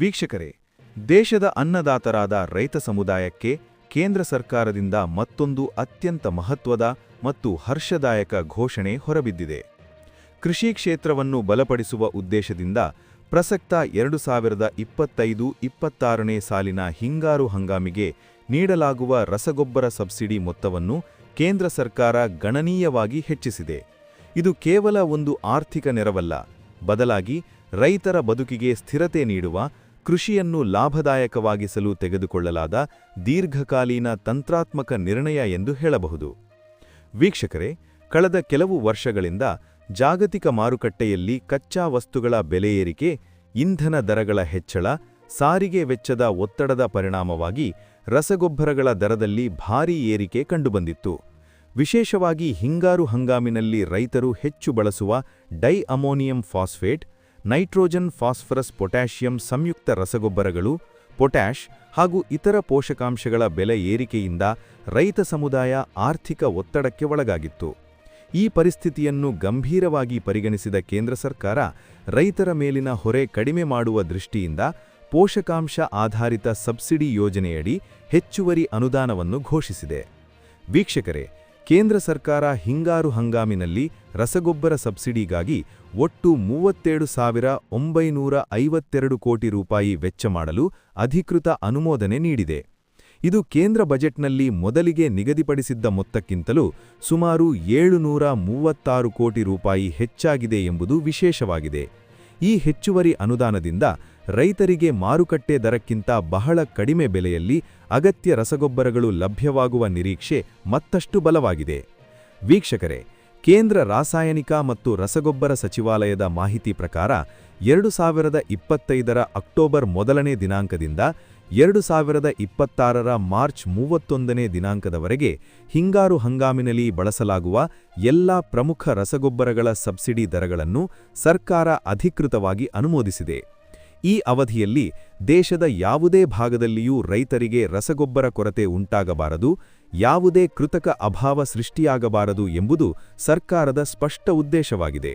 ವೀಕ್ಷಕರೇ, ದೇಶದ ಅನ್ನದಾತರಾದ ರೈತ ಸಮುದಾಯಕ್ಕೆ ಕೇಂದ್ರ ಸರ್ಕಾರದಿಂದ ಮತ್ತೊಂದು ಅತ್ಯಂತ ಮಹತ್ವದ ಮತ್ತು ಹರ್ಷದಾಯಕ ಘೋಷಣೆ ಹೊರಬಿದ್ದಿದೆ. ಕೃಷಿ ಕ್ಷೇತ್ರವನ್ನು ಬಲಪಡಿಸುವ ಉದ್ದೇಶದಿಂದ ಪ್ರಸಕ್ತ ಎರಡು ಸಾವಿರದ ಇಪ್ಪತ್ತೈದು ಇಪ್ಪತ್ತಾರನೇ ಸಾಲಿನ ಹಿಂಗಾರು ಹಂಗಾಮಿಗೆ ನೀಡಲಾಗುವ ರಸಗೊಬ್ಬರ ಸಬ್ಸಿಡಿ ಮೊತ್ತವನ್ನು ಕೇಂದ್ರ ಸರ್ಕಾರ ಗಣನೀಯವಾಗಿ ಹೆಚ್ಚಿಸಿದೆ. ಇದು ಕೇವಲ ಒಂದು ಆರ್ಥಿಕ ನೆರವಲ್ಲ, ಬದಲಾಗಿ ರೈತರ ಬದುಕಿಗೆ ಸ್ಥಿರತೆ ನೀಡುವ ಕೃಷಿಯನ್ನು ಲಾಭದಾಯಕವಾಗಿಸಲು ತೆಗೆದುಕೊಳ್ಳಲಾದ ದೀರ್ಘಕಾಲೀನ ತಂತ್ರಾತ್ಮಕ ನಿರ್ಣಯ ಎಂದು ಹೇಳಬಹುದು. ವೀಕ್ಷಕರೇ, ಕಳೆದ ಕೆಲವು ವರ್ಷಗಳಿಂದ ಜಾಗತಿಕ ಮಾರುಕಟ್ಟೆಯಲ್ಲಿ ಕಚ್ಚಾ ವಸ್ತುಗಳ ಬೆಲೆ ಏರಿಕೆ, ಇಂಧನ ದರಗಳ ಹೆಚ್ಚಳ, ಸಾರಿಗೆ ವೆಚ್ಚದ ಒತ್ತಡದ ಪರಿಣಾಮವಾಗಿ ರಸಗೊಬ್ಬರಗಳ ದರದಲ್ಲಿ ಭಾರೀ ಏರಿಕೆ ಕಂಡುಬಂದಿತ್ತು. ವಿಶೇಷವಾಗಿ ಹಿಂಗಾರು ಹಂಗಾಮಿನಲ್ಲಿ ರೈತರು ಹೆಚ್ಚು ಬಳಸುವ di ammonium phosphate nitrogen, phosphorus, potassium ಸಂಯುಕ್ತ ರಸಗೊಬ್ಬರಗಳು, ಪೊಟ್ಯಾಷ್ ಹಾಗೂ ಇತರ ಪೋಷಕಾಂಶಗಳ ಬೆಲೆ ಏರಿಕೆಯಿಂದ ರೈತ ಸಮುದಾಯ ಆರ್ಥಿಕ ಒತ್ತಡಕ್ಕೆ ಒಳಗಾಗಿತ್ತು. ಈ ಪರಿಸ್ಥಿತಿಯನ್ನು ಗಂಭೀರವಾಗಿ ಪರಿಗಣಿಸಿದ ಕೇಂದ್ರ ಸರ್ಕಾರ ರೈತರ ಮೇಲಿನ ಹೊರೆ ಕಡಿಮೆ ಮಾಡುವ ದೃಷ್ಟಿಯಿಂದ ಪೋಷಕಾಂಶ ಆಧಾರಿತ ಸಬ್ಸಿಡಿ ಯೋಜನೆಯಡಿ ಹೆಚ್ಚುವರಿ ಅನುದಾನವನ್ನು ಘೋಷಿಸಿದೆ. ವೀಕ್ಷಕರೇ ಕೇಂದ್ರ ಸರ್ಕಾರ ಹಿಂಗಾರು ಹಂಗಾಮಿನಲ್ಲಿ ರಸಗೊಬ್ಬರ ಸಬ್ಸಿಡಿಗಾಗಿ ಒಟ್ಟು ಮೂವತ್ತೇಳು ಸಾವಿರ ಒಂಬೈನೂರ ಐವತ್ತೆರಡು ಕೋಟಿ ರೂಪಾಯಿ ವೆಚ್ಚ ಮಾಡಲು ಅಧಿಕೃತ ಅನುಮೋದನೆ ನೀಡಿದೆ. ಇದು ಕೇಂದ್ರ ಬಜೆಟ್ನಲ್ಲಿ ಮೊದಲಿಗೆ ನಿಗದಿಪಡಿಸಿದ್ದ ಮೊತ್ತಕ್ಕಿಂತಲೂ ಸುಮಾರು ಏಳುನೂರ ಮೂವತ್ತಾರು ಕೋಟಿ ರೂಪಾಯಿ ಹೆಚ್ಚಾಗಿದೆ ಎಂಬುದು ವಿಶೇಷವಾಗಿದೆ. ಈ ಹೆಚ್ಚುವರಿ ಅನುದಾನದಿಂದ ರೈತರಿಗೆ ಮಾರುಕಟ್ಟೆ ದರಕ್ಕಿಂತ ಬಹಳ ಕಡಿಮೆ ಬೆಲೆಯಲ್ಲಿ ಅಗತ್ಯ ರಸಗೊಬ್ಬರಗಳು ಲಭ್ಯವಾಗುವ ನಿರೀಕ್ಷೆ ಮತ್ತಷ್ಟು ಬಲವಾಗಿದೆ. ವೀಕ್ಷಕರೇ, ಕೇಂದ್ರ ರಾಸಾಯನಿಕ ಮತ್ತು ರಸಗೊಬ್ಬರ ಸಚಿವಾಲಯದ ಮಾಹಿತಿ ಪ್ರಕಾರ ಎರಡು ಸಾವಿರದ ಇಪ್ಪತ್ತೈದರ ಅಕ್ಟೋಬರ್ ಮೊದಲನೇ ದಿನಾಂಕದಿಂದ ಎರಡು ಸಾವಿರದ ಇಪ್ಪತ್ತಾರರ ಮಾರ್ಚ್ ಮೂವತ್ತೊಂದನೇ ದಿನಾಂಕದವರೆಗೆ ಹಿಂಗಾರು ಹಂಗಾಮಿನಲ್ಲಿ ಬಳಸಲಾಗುವ ಎಲ್ಲ ಪ್ರಮುಖ ರಸಗೊಬ್ಬರಗಳ ಸಬ್ಸಿಡಿ ದರಗಳನ್ನು ಸರ್ಕಾರ ಅಧಿಕೃತವಾಗಿ ಅನುಮೋದಿಸಿದೆ. ಈ ಅವಧಿಯಲ್ಲಿ ದೇಶದ ಯಾವುದೇ ಭಾಗದಲ್ಲಿಯೂ ರೈತರಿಗೆ ರಸಗೊಬ್ಬರ ಕೊರತೆ ಉಂಟಾಗಬಾರದು, ಯಾವುದೇ ಕೃತಕ ಅಭಾವ ಸೃಷ್ಟಿಯಾಗಬಾರದು ಎಂಬುದು ಸರ್ಕಾರದ ಸ್ಪಷ್ಟ ಉದ್ದೇಶವಾಗಿದೆ.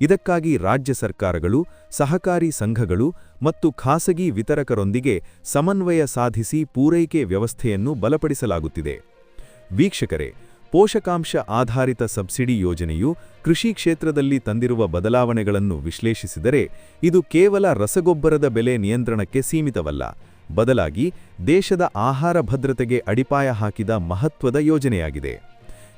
ಇದಕ್ಕಾಗಿ ರಾಜ್ಯ ಸರ್ಕಾರಗಳು, ಸಹಕಾರಿ ಸಂಘಗಳು ಮತ್ತು ಖಾಸಗಿ ವಿತರಕರೊಂದಿಗೆ ಸಮನ್ವಯ ಸಾಧಿಸಿ ಪೂರೈಕೆ ವ್ಯವಸ್ಥೆಯನ್ನು ಬಲಪಡಿಸಲಾಗುತ್ತಿದೆ. ವೀಕ್ಷಕರೇ ಪೋಷಕಾಂಶ ಆಧಾರಿತ ಸಬ್ಸಿಡಿ ಯೋಜನೆಯು ಕೃಷಿ ಕ್ಷೇತ್ರದಲ್ಲಿ ತಂದಿರುವ ಬದಲಾವಣೆಗಳನ್ನು ವಿಶ್ಲೇಷಿಸಿದರೆ ಇದು ಕೇವಲ ರಸಗೊಬ್ಬರದ ಬೆಲೆ ನಿಯಂತ್ರಣಕ್ಕೆ ಸೀಮಿತವಲ್ಲ. ಬದಲಾಗಿ ದೇಶದ ಆಹಾರ ಭದ್ರತೆಗೆ ಅಡಿಪಾಯ ಹಾಕಿದ ಮಹತ್ವದ ಯೋಜನೆಯಾಗಿದೆ.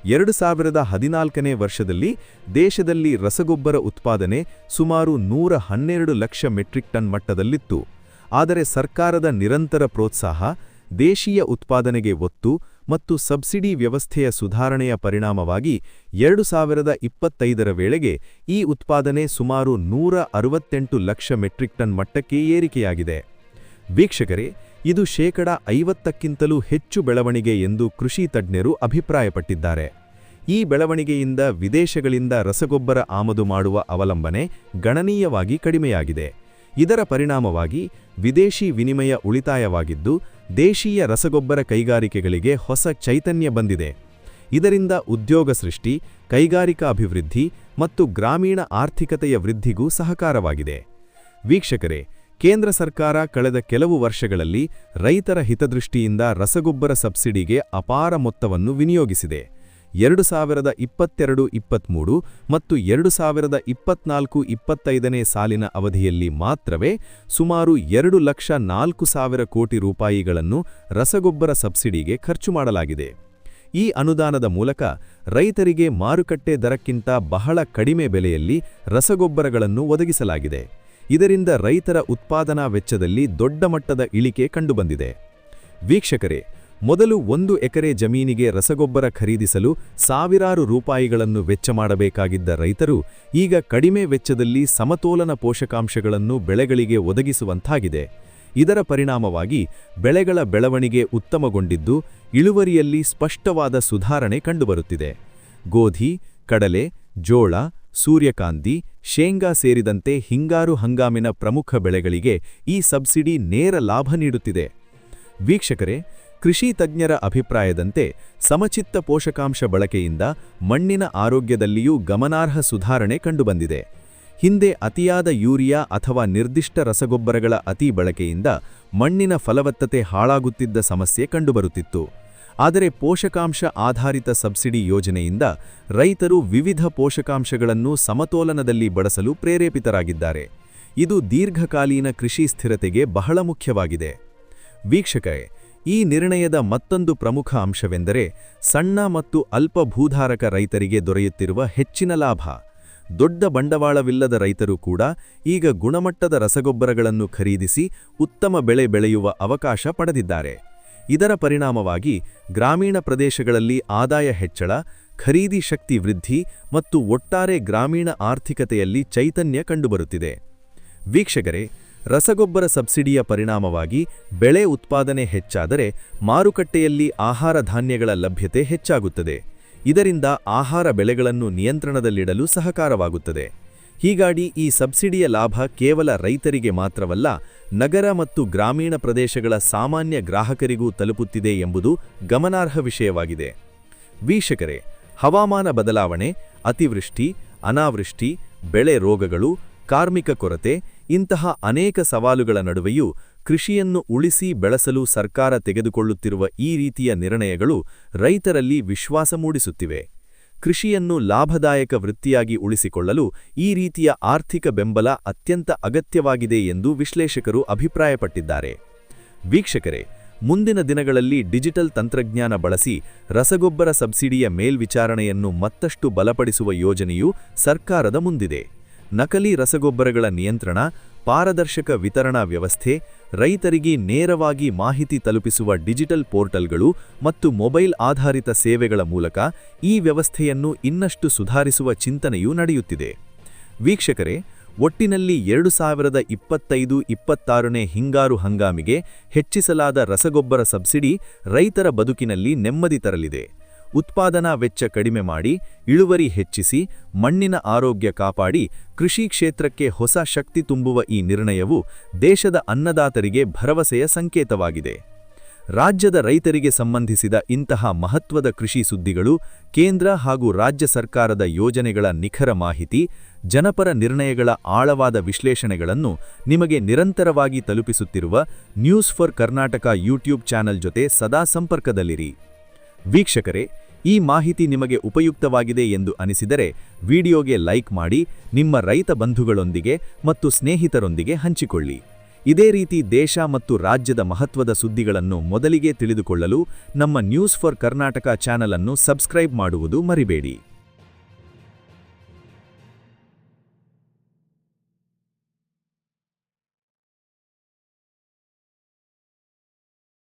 ಎರಡು ಸಾವಿರದ ಹದಿನಾಲ್ಕನೇ ವರ್ಷದಲ್ಲಿ ದೇಶದಲ್ಲಿ ರಸಗೊಬ್ಬರ ಉತ್ಪಾದನೆ ಸುಮಾರು ನೂರ ಹನ್ನೆರಡು ಲಕ್ಷ ಮೆಟ್ರಿಕ್ ಟನ್ ಮಟ್ಟದಲ್ಲಿತ್ತು. ಆದರೆ ಸರ್ಕಾರದ ನಿರಂತರ ಪ್ರೋತ್ಸಾಹ ದೇಶೀಯ ಉತ್ಪಾದನೆಗೆ ಒತ್ತು ಮತ್ತು ಸಬ್ಸಿಡಿ ವ್ಯವಸ್ಥೆಯ ಸುಧಾರಣೆಯ ಪರಿಣಾಮವಾಗಿ ಎರಡು ಸಾವಿರದ ಇಪ್ಪತ್ತೈದರ ವೇಳೆಗೆ ಈ ಉತ್ಪಾದನೆ ಸುಮಾರು ನೂರ ಅರವತ್ತೆಂಟು ಲಕ್ಷ ಮೆಟ್ರಿಕ್ ಟನ್ ಮಟ್ಟಕ್ಕೆ ಏರಿಕೆಯಾಗಿದೆ. ವೀಕ್ಷಕರೇ, ಇದು ಶೇಕಡ ಐವತ್ತಕ್ಕಿಂತಲೂ ಹೆಚ್ಚು ಬೆಳವಣಿಗೆ ಎಂದು ಕೃಷಿ ತಜ್ಞರು ಅಭಿಪ್ರಾಯಪಟ್ಟಿದ್ದಾರೆ. ಈ ಬೆಳವಣಿಗೆಯಿಂದ ವಿದೇಶಗಳಿಂದ ರಸಗೊಬ್ಬರ ಆಮದು ಮಾಡುವ ಅವಲಂಬನೆ ಗಣನೀಯವಾಗಿ ಕಡಿಮೆಯಾಗಿದೆ. ಇದರ ಪರಿಣಾಮವಾಗಿ ವಿದೇಶಿ ವಿನಿಮಯ ಉಳಿತಾಯವಾಗಿದ್ದು ದೇಶೀಯ ರಸಗೊಬ್ಬರ ಕೈಗಾರಿಕೆಗಳಿಗೆ ಹೊಸ ಚೈತನ್ಯ ಬಂದಿದೆ. ಇದರಿಂದ ಉದ್ಯೋಗ ಸೃಷ್ಟಿ, ಕೈಗಾರಿಕಾ ಅಭಿವೃದ್ಧಿ ಮತ್ತು ಗ್ರಾಮೀಣ ಆರ್ಥಿಕತೆಯ ವೃದ್ಧಿಗೂ ಸಹಕಾರವಾಗಿದೆ. ವೀಕ್ಷಕರೇ, ಕೇಂದ್ರ ಸರ್ಕಾರ ಕಳೆದ ಕೆಲವು ವರ್ಷಗಳಲ್ಲಿ ರೈತರ ಹಿತದೃಷ್ಟಿಯಿಂದ ರಸಗೊಬ್ಬರ ಸಬ್ಸಿಡಿಗೆ ಅಪಾರ ಮೊತ್ತವನ್ನು ವಿನಿಯೋಗಿಸಿದೆ. ಎರಡು ಸಾವಿರದ ಇಪ್ಪತ್ತೆರಡು, ಇಪ್ಪತ್ತ್ಮೂರು ಮತ್ತು ಎರಡು ಸಾವಿರದ ಇಪ್ಪತ್ನಾಲ್ಕು ಇಪ್ಪತ್ತೈದನೇ ಸಾಲಿನ ಅವಧಿಯಲ್ಲಿ ಮಾತ್ರವೇ ಸುಮಾರು ಎರಡು ಲಕ್ಷ ನಾಲ್ಕು ಸಾವಿರ ಕೋಟಿ ರೂಪಾಯಿಗಳನ್ನು ರಸಗೊಬ್ಬರ ಸಬ್ಸಿಡಿಗೆ ಖರ್ಚು ಮಾಡಲಾಗಿದೆ. ಈ ಅನುದಾನದ ಮೂಲಕ ರೈತರಿಗೆ ಮಾರುಕಟ್ಟೆ ದರಕ್ಕಿಂತ ಬಹಳ ಕಡಿಮೆ ಬೆಲೆಯಲ್ಲಿ ರಸಗೊಬ್ಬರಗಳನ್ನು ಒದಗಿಸಲಾಗಿದೆ. ಇದರಿಂದ ರೈತರ ಉತ್ಪಾದನಾ ವೆಚ್ಚದಲ್ಲಿ ದೊಡ್ಡ ಮಟ್ಟದ ಇಳಿಕೆ ಕಂಡುಬಂದಿದೆ. ವೀಕ್ಷಕರೇ ಮೊದಲು ಒಂದು ಎಕರೆ ಜಮೀನಿಗೆ ರಸಗೊಬ್ಬರ ಖರೀದಿಸಲು ಸಾವಿರಾರು ರೂಪಾಯಿಗಳನ್ನು ವೆಚ್ಚ ಮಾಡಬೇಕಾಗಿದ್ದ ರೈತರು ಈಗ ಕಡಿಮೆ ವೆಚ್ಚದಲ್ಲಿ ಸಮತೋಲನ ಪೋಷಕಾಂಶಗಳನ್ನು ಬೆಳೆಗಳಿಗೆ ಒದಗಿಸುವಂತಾಗಿದೆ. ಇದರ ಪರಿಣಾಮವಾಗಿ ಬೆಳೆಗಳ ಬೆಳವಣಿಗೆ ಉತ್ತಮಗೊಂಡಿದ್ದು, ಇಳುವರಿಯಲ್ಲಿ ಸ್ಪಷ್ಟವಾದ ಸುಧಾರಣೆ ಕಂಡುಬರುತ್ತಿದೆ. ಗೋಧಿ, ಕಡಲೆ, ಜೋಳ, ಸೂರ್ಯಕಾಂತಿ, ಶೇಂಗಾ ಸೇರಿದಂತೆ ಹಿಂಗಾರು ಹಂಗಾಮಿನ ಪ್ರಮುಖ ಬೆಳೆಗಳಿಗೆ ಈ ಸಬ್ಸಿಡಿ ನೇರ ಲಾಭ ನೀಡುತ್ತಿದೆ. ವೀಕ್ಷಕರೇ ಕೃಷಿ ತಜ್ಞರ ಅಭಿಪ್ರಾಯದಂತೆ ಸಮಚಿತ್ತ ಪೋಷಕಾಂಶ ಬಳಕೆಯಿಂದ ಮಣ್ಣಿನ ಆರೋಗ್ಯದಲ್ಲಿಯೂ ಗಮನಾರ್ಹ ಸುಧಾರಣೆ ಕಂಡುಬಂದಿದೆ. ಹಿಂದೆ ಅತಿಯಾದ ಯೂರಿಯಾ ಅಥವಾ ನಿರ್ದಿಷ್ಟ ರಸಗೊಬ್ಬರಗಳ ಅತಿ ಬಳಕೆಯಿಂದ ಮಣ್ಣಿನ ಫಲವತ್ತತೆ ಹಾಳಾಗುತ್ತಿದ್ದ ಸಮಸ್ಯೆ ಕಂಡುಬರುತ್ತಿತ್ತು. ಆದರೆ ಪೋಷಕಾಂಶ ಆಧಾರಿತ ಸಬ್ಸಿಡಿ ಯೋಜನೆಯಿಂದ ರೈತರು ವಿವಿಧ ಪೋಷಕಾಂಶಗಳನ್ನು ಸಮತೋಲನದಲ್ಲಿ ಬಳಸಲು ಪ್ರೇರೇಪಿತರಾಗಿದ್ದಾರೆ. ಇದು ದೀರ್ಘಕಾಲೀನ ಕೃಷಿ ಸ್ಥಿರತೆಗೆ ಬಹಳ ಮುಖ್ಯವಾಗಿದೆ. ವೀಕ್ಷಕರೇ ಈ ನಿರ್ಣಯದ ಮತ್ತೊಂದು ಪ್ರಮುಖ ಅಂಶವೆಂದರೆ ಸಣ್ಣ ಮತ್ತು ಅಲ್ಪ ಭೂಧಾರಕ ರೈತರಿಗೆ ದೊರೆಯುತ್ತಿರುವ ಹೆಚ್ಚಿನ ಲಾಭ. ದೊಡ್ಡ ಬಂಡವಾಳವಿಲ್ಲದ ರೈತರು ಕೂಡ ಈಗ ಗುಣಮಟ್ಟದ ರಸಗೊಬ್ಬರಗಳನ್ನು ಖರೀದಿಸಿ ಉತ್ತಮ ಬೆಳೆ ಬೆಳೆಯುವ ಅವಕಾಶ ಪಡೆದಿದ್ದಾರೆ. ಇದರ ಪರಿಣಾಮವಾಗಿ ಗ್ರಾಮೀಣ ಪ್ರದೇಶಗಳಲ್ಲಿ ಆದಾಯ ಹೆಚ್ಚಳ, ಖರೀದಿ ಶಕ್ತಿ ವೃದ್ಧಿ ಮತ್ತು ಒಟ್ಟಾರೆ ಗ್ರಾಮೀಣ ಆರ್ಥಿಕತೆಯಲ್ಲಿ ಚೈತನ್ಯ ಕಂಡುಬರುತ್ತಿದೆ. ವೀಕ್ಷಕರೇ ರಸಗೊಬ್ಬರ ಸಬ್ಸಿಡಿಯ ಪರಿಣಾಮವಾಗಿ ಬೆಳೆ ಉತ್ಪಾದನೆ ಹೆಚ್ಚಾದರೆ ಮಾರುಕಟ್ಟೆಯಲ್ಲಿ ಆಹಾರ ಧಾನ್ಯಗಳ ಲಭ್ಯತೆ ಹೆಚ್ಚಾಗುತ್ತದೆ. ಇದರಿಂದ ಆಹಾರ ಬೆಳೆಗಳನ್ನು ನಿಯಂತ್ರಣದಲ್ಲಿಡಲು ಸಹಕಾರವಾಗುತ್ತದೆ. ಹೀಗಾಗಿ ಈ ಸಬ್ಸಿಡಿಯ ಲಾಭ ಕೇವಲ ರೈತರಿಗೆ ಮಾತ್ರವಲ್ಲ, ನಗರ ಮತ್ತು ಗ್ರಾಮೀಣ ಪ್ರದೇಶಗಳ ಸಾಮಾನ್ಯ ಗ್ರಾಹಕರಿಗೂ ತಲುಪುತ್ತಿದೆ ಎಂಬುದು ಗಮನಾರ್ಹ ವಿಷಯವಾಗಿದೆ. ವೀಕ್ಷಕರೇ, ಹವಾಮಾನ ಬದಲಾವಣೆ, ಅತಿವೃಷ್ಟಿ, ಅನಾವೃಷ್ಟಿ, ಬೆಳೆ ರೋಗಗಳು, ಕಾರ್ಮಿಕ ಕೊರತೆ ಇಂತಹ ಅನೇಕ ಸವಾಲುಗಳ ನಡುವೆಯೂ ಕೃಷಿಯನ್ನು ಉಳಿಸಿ ಬೆಳೆಸಲು ಸರ್ಕಾರ ತೆಗೆದುಕೊಳ್ಳುತ್ತಿರುವ ಈ ರೀತಿಯ ನಿರ್ಣಯಗಳು ರೈತರಲ್ಲಿ ವಿಶ್ವಾಸ ಮೂಡಿಸುತ್ತಿವೆ. ಕೃಷಿಯನ್ನು ಲಾಭದಾಯಕ ವೃತ್ತಿಯಾಗಿ ಉಳಿಸಿಕೊಳ್ಳಲು ಈ ರೀತಿಯ ಆರ್ಥಿಕ ಬೆಂಬಲ ಅತ್ಯಂತ ಅಗತ್ಯವಾಗಿದೆ ಎಂದು ವಿಶ್ಲೇಷಕರು ಅಭಿಪ್ರಾಯಪಟ್ಟಿದ್ದಾರೆ. ವೀಕ್ಷಕರೇ, ಮುಂದಿನ ದಿನಗಳಲ್ಲಿ ಡಿಜಿಟಲ್ ತಂತ್ರಜ್ಞಾನ ಬಳಸಿ ರಸಗೊಬ್ಬರ ಸಬ್ಸಿಡಿಯ ಮೇಲ್ವಿಚಾರಣೆಯನ್ನು ಮತ್ತಷ್ಟು ಬಲಪಡಿಸುವ ಯೋಜನೆಯು ಸರ್ಕಾರದ ಮುಂದಿದೆ. ನಕಲಿ ರಸಗೊಬ್ಬರಗಳ ನಿಯಂತ್ರಣ, ಪಾರದರ್ಶಕ ವಿತರಣಾ ವ್ಯವಸ್ಥೆ, ರೈತರಿಗೆ ನೇರವಾಗಿ ಮಾಹಿತಿ ತಲುಪಿಸುವ ಡಿಜಿಟಲ್ ಪೋರ್ಟಲ್ಗಳು ಮತ್ತು ಮೊಬೈಲ್ ಆಧಾರಿತ ಸೇವೆಗಳ ಮೂಲಕ ಈ ವ್ಯವಸ್ಥೆಯನ್ನು ಇನ್ನಷ್ಟು ಸುಧಾರಿಸುವ ಚಿಂತನೆಯೂ ನಡೆಯುತ್ತಿದೆ. ವೀಕ್ಷಕರೇ, ಒಟ್ಟಿನಲ್ಲಿ ಎರಡು ಸಾವಿರದ ಇಪ್ಪತ್ತೈದು ಇಪ್ಪತ್ತಾರನೇ ಹಿಂಗಾರು ಹಂಗಾಮಿಗೆ ಹೆಚ್ಚಿಸಲಾದ ರಸಗೊಬ್ಬರ ಸಬ್ಸಿಡಿ ರೈತರ ಬದುಕಿನಲ್ಲಿ ನೆಮ್ಮದಿ ತರಲಿದೆ. ಉತ್ಪಾದನಾ ವೆಚ್ಚ ಕಡಿಮೆ ಮಾಡಿ, ಇಳುವರಿ ಹೆಚ್ಚಿಸಿ, ಮಣ್ಣಿನ ಆರೋಗ್ಯ ಕಾಪಾಡಿ, ಕೃಷಿ ಕ್ಷೇತ್ರಕ್ಕೆ ಹೊಸ ಶಕ್ತಿ ತುಂಬುವ ಈ ನಿರ್ಣಯವು ದೇಶದ ಅನ್ನದಾತರಿಗೆ ಭರವಸೆಯ ಸಂಕೇತವಾಗಿದೆ. ರಾಜ್ಯದ ರೈತರಿಗೆ ಸಂಬಂಧಿಸಿದ ಇಂತಹ ಮಹತ್ವದ ಕೃಷಿ ಸುದ್ದಿಗಳು ಕೇಂದ್ರ ಹಾಗೂ ರಾಜ್ಯ ಸರ್ಕಾರದ ಯೋಜನೆಗಳ ನಿಖರ ಮಾಹಿತಿ, ಜನಪರ ನಿರ್ಣಯಗಳ ಆಳವಾದ ವಿಶ್ಲೇಷಣೆಗಳನ್ನು ನಿಮಗೆ ನಿರಂತರವಾಗಿ ತಲುಪಿಸುತ್ತಿರುವ news for Karnataka YouTube channel ಜೊತೆ ಸದಾ ಸಂಪರ್ಕದಲ್ಲಿರಿ. ವೀಕ್ಷಕರೇ, ಈ ಮಾಹಿತಿ ನಿಮಗೆ ಉಪಯುಕ್ತವಾಗಿದೆ ಎಂದು ಅನಿಸಿದರೆ ವಿಡಿಯೋಗೆ ಲೈಕ್ ಮಾಡಿ, ನಿಮ್ಮ ರೈತ ಬಂಧುಗಳೊಂದಿಗೆ ಮತ್ತು ಸ್ನೇಹಿತರೊಂದಿಗೆ ಹಂಚಿಕೊಳ್ಳಿ. ಇದೇ ರೀತಿ ದೇಶ ಮತ್ತು ರಾಜ್ಯದ ಮಹತ್ವದ ಸುದ್ದಿಗಳನ್ನು ಮೊದಲಿಗೆ ತಿಳಿದುಕೊಳ್ಳಲು ನಮ್ಮ ನ್ಯೂಸ್ ಫಾರ್ ಕರ್ನಾಟಕ ಚಾನಲನ್ನು ಸಬ್ಸ್ಕ್ರೈಬ್ ಮಾಡುವುದು ಮರಿಬೇಡಿ.